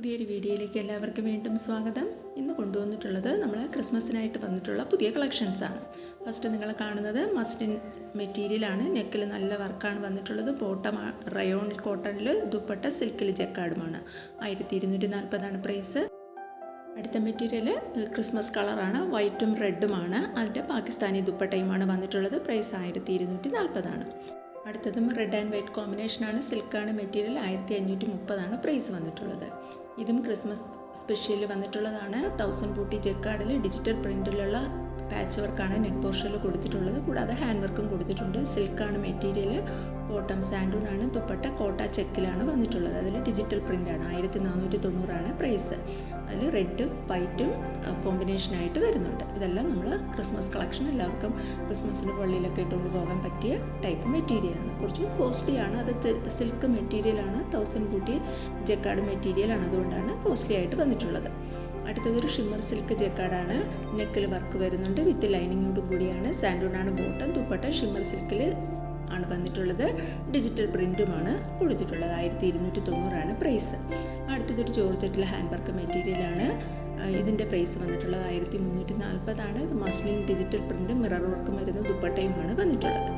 പുതിയൊരു വീഡിയോയിലേക്ക് എല്ലാവർക്കും വീണ്ടും സ്വാഗതം. ഇന്ന് കൊണ്ടുവന്നിട്ടുള്ളത് നമ്മൾ ക്രിസ്മസിനായിട്ട് വന്നിട്ടുള്ള പുതിയ കളക്ഷൻസാണ് ഫസ്റ്റ് നിങ്ങൾ കാണുന്നത് മസ്റ്റിൻ മെറ്റീരിയലാണ്. നെക്കിൽ നല്ല വർക്കാണ് വന്നിട്ടുള്ളത്. ബോട്ടം റയോൺ കോട്ടണിൽ ദുപ്പട്ട സിൽക്കിൽ ജക്കാർഡുമാണ്. ആയിരത്തി ഇരുന്നൂറ്റി നാൽപ്പതാണ് പ്രൈസ് അടുത്ത മെറ്റീരിയൽ ക്രിസ്മസ് കളറാണ്. വൈറ്റും റെഡുമാണ്. അതിന്റെ പാകിസ്ഥാനി ദുപ്പട്ടയുമാണ് വന്നിട്ടുള്ളത്. പ്രൈസ് ആയിരത്തി ഇരുന്നൂറ്റി നാൽപ്പതാണ് അടുത്തതും റെഡ് ആൻഡ് വൈറ്റ് കോമ്പിനേഷനാണ് സിൽക്കാണ് മെറ്റീരിയൽ ആയിരത്തി അഞ്ഞൂറ്റി മുപ്പതാണ് പ്രൈസ് വന്നിട്ടുള്ളത്. ഇതും ക്രിസ്മസ് സ്പെഷ്യലിൽ വന്നിട്ടുള്ളതാണ്. തൗസൻഡ് ബൂട്ടി ജെക്കാർഡിൽ ഡിജിറ്റൽ പ്രിന്റിലുള്ള പാച്ച് വർക്കാണ് നെക്ക് പോർഷനിൽ കൊടുത്തിട്ടുള്ളത്. കൂടാതെ ഹാൻഡ് വർക്കും കൊടുത്തിട്ടുണ്ട്. സിൽക്കാണ് മെറ്റീരിയൽ ബോട്ടം സാൻഡൂൺ ആണ് ദുപ്പട്ട കോട്ട ചെക്കിലാണ് വന്നിട്ടുള്ളത്. അതിൽ ഡിജിറ്റൽ പ്രിന്റാണ് ആയിരത്തി നാനൂറ്റി തൊണ്ണൂറാണ് പ്രൈസ്. അതിൽ റെഡും വൈറ്റും കോമ്പിനേഷനായിട്ട് വരുന്നുണ്ട്. ഇതെല്ലാം നമ്മൾ ക്രിസ്മസ് കളക്ഷൻ എല്ലാവർക്കും ക്രിസ്മസിന് പള്ളിയിലൊക്കെ ഇട്ടുകൊണ്ട് പോകാൻ പറ്റിയ ടൈപ്പ് മെറ്റീരിയലാണ്. കുറച്ച് കോസ്റ്റ്ലിയാണ്. അത് സിൽക്ക് മെറ്റീരിയലാണ്. തൗസൻഡ് ബൂട്ടി ജക്കാർഡ് മെറ്റീരിയലാണ്. അതുകൊണ്ടാണ് കോസ്റ്റ്ലി ആയിട്ട് വന്നിട്ടുള്ളത്. അടുത്തതൊരു ഷിമ്മർ സിൽക്ക് ജക്കാർഡാണ് നെക്കിൽ വർക്ക് വരുന്നുണ്ട്. വിത്ത് ലൈനിങ്ങോടും കൂടിയാണ്. സാൻഡൂണാണ് ബോട്ടം ദുപ്പട്ട ഷിമ്മർ സിൽക്കിൽ ആണ് വന്നിട്ടുള്ളത്. ഡിജിറ്റൽ പ്രിന്റുമാണ് കൊടുത്തിട്ടുള്ളത്. ആയിരത്തി ഇരുന്നൂറ്റി തൊണ്ണൂറാണ് പ്രൈസ് അടുത്തതൊരു ജോർജറ്റിലെ ഹാൻഡ് വർക്ക് മെറ്റീരിയലാണ് ഇതിന്റെ പ്രൈസ് വന്നിട്ടുള്ളത് ആയിരത്തി മുന്നൂറ്റി നാൽപ്പതാണ് മസ്ലിൻ ഡിജിറ്റൽ പ്രിന്റും മിറർ വർക്കും വരുന്ന ദുപ്പട്ടയുമാണ് വന്നിട്ടുള്ളത്.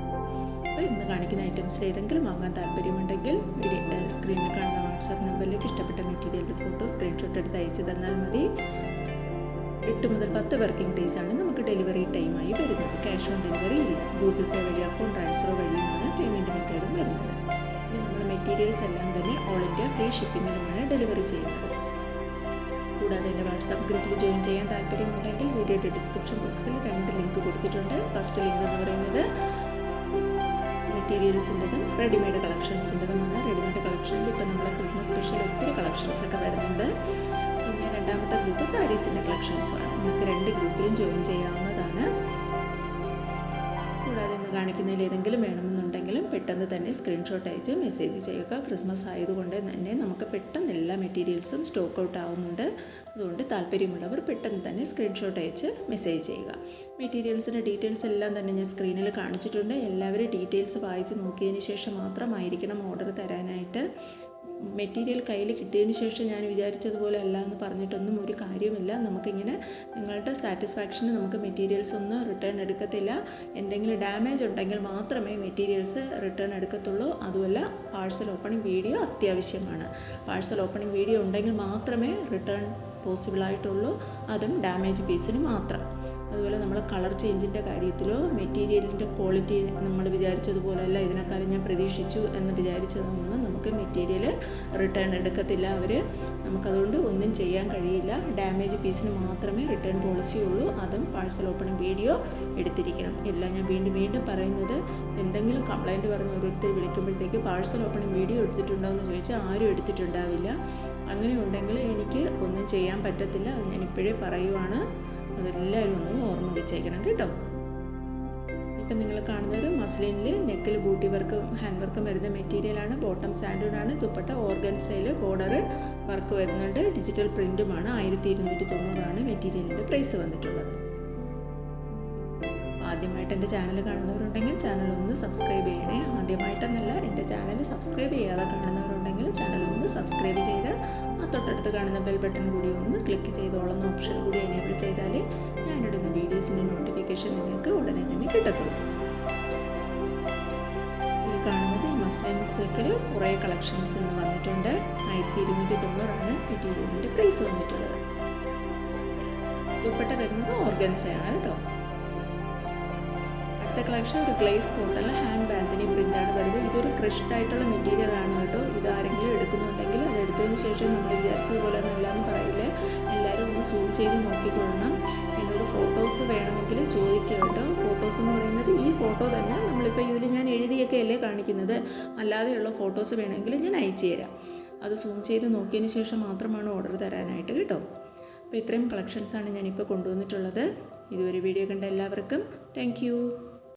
അപ്പോൾ ഇന്ന് കാണിക്കുന്ന ഐറ്റംസ് ഏതെങ്കിലും വാങ്ങാൻ താല്പര്യമുണ്ടെങ്കിൽ സ്ക്രീനിൽ കാണുന്ന മെറ്റീരിയലിന്റെ ഫോട്ടോ സ്ക്രീൻഷോട്ട് എടുത്ത് അയച്ചു തന്നാൽ മതി. എട്ട് മുതൽ പത്ത് വർക്കിംഗ് ഡേയ്സ് ആണ് നമുക്ക് ഡെലിവറി ടൈമായി വരുന്നത്. ക്യാഷ് ഓൺ ഡെലിവറി ഇല്ല. ഗൂഗിൾ പേ വഴി അക്കൗണ്ട് ട്രാൻസ്ഫർ വഴിയുമാണ് പേയ്മെന്റ് മെത്തേഡും വരുന്നത്. ഇനി നമ്മൾ മെറ്റീരിയൽസ് എല്ലാം തന്നെ ഓൾ ഇന്ത്യ ഫ്രീ ഷിപ്പിങ്ങിലുമാണ് ഡെലിവറി ചെയ്യുന്നത്. കൂടാതെ എന്റെ വാട്സാപ്പ് ഗ്രൂപ്പിൽ ജോയിൻ ചെയ്യാൻ താല്പര്യമുണ്ടെങ്കിൽ വീഡിയോയുടെ ഡിസ്ക്രിപ്ഷൻ ബോക്സിൽ രണ്ട് ലിങ്ക് കൊടുത്തിട്ടുണ്ട്. ഫസ്റ്റ് ലിങ്ക് എന്ന് പറയുന്നത് മെറ്റീരിയൽസിന്റെതും റെഡിമെയ്ഡ് കളക്ഷൻസിന്റെതുമാണ് റെഡിമെയ്ഡ് കളക്ഷനിൽ ഇപ്പം നമ്മൾ ക്രിസ്മസ് സ്പെഷ്യൽ ഒത്തിരി കളക്ഷൻസ് ഒക്കെ വരുന്നുണ്ട്. പിന്നെ രണ്ടാമത്തെ ഗ്രൂപ്പ് സാരീസിന്റെ കളക്ഷൻസുമാണ് നിങ്ങൾക്ക് രണ്ട് ഗ്രൂപ്പിലും ജോയിൻ ചെയ്യാവുന്നതാണ്. കൂടാതെ ഇന്ന് കാണിക്കുന്നതിൽ ഏതെങ്കിലും വേണമെന്നുണ്ടെങ്കിലും പെട്ടെന്ന് തന്നെ സ്ക്രീൻഷോട്ട് അയച്ച് മെസ്സേജ് ചെയ്യുക. ക്രിസ്മസ് ആയതുകൊണ്ട് തന്നെ നമുക്ക് പെട്ടെന്ന് എല്ലാ മെറ്റീരിയൽസും സ്റ്റോക്ക് ഔട്ട് ആവുന്നുണ്ട്. അതുകൊണ്ട് താല്പര്യമുള്ളവർ പെട്ടെന്ന് തന്നെ സ്ക്രീൻഷോട്ട് അയച്ച് മെസ്സേജ് ചെയ്യുക. മെറ്റീരിയൽസിന്റെ ഡീറ്റെയിൽസ് എല്ലാം തന്നെ ഞാൻ സ്ക്രീനിൽ കാണിച്ചിട്ടുണ്ട്. എല്ലാവരും ഡീറ്റെയിൽസ് വായിച്ച് നോക്കിയതിന് ശേഷം മാത്രമായിരിക്കണം ഓർഡർ തരാനായിട്ട്. മെറ്റീരിയൽ കയ്യിൽ കിട്ടിയതിന് ശേഷം ഞാൻ വിചാരിച്ചതുപോലെ അല്ല എന്ന് പറഞ്ഞിട്ടൊന്നും ഒരു കാര്യമില്ല നമുക്കിങ്ങനെ നിങ്ങളുടെ സാറ്റിസ്ഫാക്ഷന് നമുക്ക് മെറ്റീരിയൽസ് ഒന്നും റിട്ടേൺ എടുക്കത്തില്ല. എന്തെങ്കിലും ഡാമേജ് ഉണ്ടെങ്കിൽ മാത്രമേ മെറ്റീരിയൽസ് റിട്ടേൺ എടുക്കത്തുള്ളൂ. അതുമല്ല പാഴ്സൽ ഓപ്പണിംഗ് വീഡിയോ അത്യാവശ്യമാണ്. പാഴ്സൽ ഓപ്പണിംഗ് വീഡിയോ ഉണ്ടെങ്കിൽ മാത്രമേ റിട്ടേൺ പോസിബിളായിട്ടുള്ളൂ അതും ഡാമേജ് പീസിന് മാത്രം. അതുപോലെ നമ്മൾ കളർ ചേഞ്ചിന്റെ കാര്യത്തിലോ മെറ്റീരിയലിന്റെ ക്വാളിറ്റി നമ്മൾ വിചാരിച്ചതുപോലെയല്ല ഇതിനേക്കാളും ഞാൻ പ്രതീക്ഷിച്ചു എന്ന് വിചാരിച്ചതൊന്നും നമുക്ക് മെറ്റീരിയൽ റിട്ടേൺ എടുക്കത്തില്ല. അവർ നമുക്കതുകൊണ്ട് ഒന്നും ചെയ്യാൻ കഴിയില്ല. ഡാമേജ് പീസിന് മാത്രമേ റിട്ടേൺ പോളിസി ഉള്ളൂ. അതും പാഴ്സൽ ഓപ്പണിംഗ് വീഡിയോ എടുത്തിരിക്കണം. എല്ലാം ഞാൻ വീണ്ടും വീണ്ടും പറയുന്നത് എന്തെങ്കിലും കംപ്ലൈന്റ് പറഞ്ഞ് ഓരോരുത്തർ വിളിക്കുമ്പോഴത്തേക്ക് പാഴ്സൽ ഓപ്പണിംഗ് വീഡിയോ എടുത്തിട്ടുണ്ടോ എന്ന് ചോദിച്ചാൽ ആരും എടുത്തിട്ടുണ്ടാവില്ല. അങ്ങനെ ഉണ്ടെങ്കിൽ എനിക്ക് ഒന്നും ചെയ്യാൻ പറ്റത്തില്ല. അത് ഞാൻ ഇപ്പോഴേ പറയുവാണ്. അതെല്ലാവരും വെച്ചേക്കണം കേട്ടോ ഇപ്പം നിങ്ങൾ കാണുന്നത് മസ്ലിനിൽ നെക്കിൽ ബൂട്ടി വർക്കും ഹാൻഡ് വർക്കും വരുന്ന മെറ്റീരിയലാണ് ബോട്ടം ആണ്. ദുപ്പട്ട ഓർഗൻസയിൽ ബോർഡർ വർക്ക് വരുന്നുണ്ട്. ഡിജിറ്റൽ പ്രിന്റുമാണ് ആയിരത്തി ഇരുന്നൂറ്റി തൊണ്ണൂറാണ് മെറ്റീരിയലിന്റെ പ്രൈസ് വന്നിട്ടുള്ളത്. ആദ്യമായിട്ട് എന്റെ ചാനൽ കാണുന്നവരുണ്ടെങ്കിൽ ചാനൽ ഒന്ന് സബ്സ്ക്രൈബ് ചെയ്യണേ. ആദ്യമായിട്ടെന്നല്ല എന്റെ ചാനൽ സബ്സ്ക്രൈബ് ചെയ്യാതെ കാണുന്നവരുണ്ടെങ്കിൽ ചാനൽ ഒന്ന് സബ്സ്ക്രൈബ് ചെയ്ത് ആ തൊട്ടടുത്ത് കാണുന്ന ബെൽ ബട്ടൺ കൂടി ഒന്ന് ക്ലിക്ക് ചെയ്തോളുന്ന ഓപ്ഷൻ കൂടി എനേബിൾ ചെയ്താൽ ഞാനിടുന്ന വീഡിയോസിന്റെ നോട്ടിഫിക്കേഷൻ നിങ്ങൾക്ക് ഉടനെ തന്നെ കിട്ടത്തുള്ളൂ. ഈ കാണുന്നത് ഈ മസ്ലിൻ സിൽക്കിൽ കുറേ കളക്ഷൻസ് ഇന്ന് വന്നിട്ടുണ്ട്. ആയിരത്തി ഇരുന്നൂറ്റി തൊണ്ണൂറാണ് മെറ്റീരിയലിന്റെ പ്രൈസ് വന്നിട്ടുള്ളത്. ദുപ്പട്ട വരുന്നത് ഓർഗൻസയാണ് കേട്ടോ. അടുത്ത കളക്ഷൻ ഒരു ഗ്ലേസ് കോട്ടണിൽ ഹാൻഡ് ബാൻഡിനി പ്രിന്റാണ് വരുന്നത്. ഇതൊരു ക്രഷ്ഡ് ആയിട്ടുള്ള മെറ്റീരിയൽ ആണ് കേട്ടോ. ഇത് ആരെങ്കിലും എടുക്കുന്നുണ്ടെങ്കിൽ അത് എടുത്തതിന് ശേഷം നമ്മൾ വിചാരിച്ചതുപോലെ ഒന്നല്ല എന്ന് പറയില്ല. എല്ലാവരും ഒന്ന് സൂം ചെയ്ത് നോക്കിക്കൊള്ളണം. എന്നോട് ഫോട്ടോസ് വേണമെങ്കിൽ ചോദിക്കുക കേട്ടോ. ഫോട്ടോസ് എന്ന് പറയുന്നത് ഈ ഫോട്ടോ തന്നെ നമ്മളിപ്പോൾ ഇതിൽ ഞാൻ എഴുതിയൊക്കെ അല്ലേ കാണിക്കുന്നത്. അല്ലാതെയുള്ള ഫോട്ടോസ് വേണമെങ്കിൽ ഞാൻ അയച്ചു തരാം. അത് സൂം ചെയ്ത് നോക്കിയതിന് ശേഷം മാത്രമാണ് ഓർഡർ തരാനായിട്ട് കേട്ടോ. അപ്പോൾ ഇത്രയും കളക്ഷൻസാണ് ഞാനിപ്പോൾ കൊണ്ടുവന്നിട്ടുള്ളത്. ഇതുവരെ വീഡിയോ കണ്ട എല്ലാവർക്കും താങ്ക്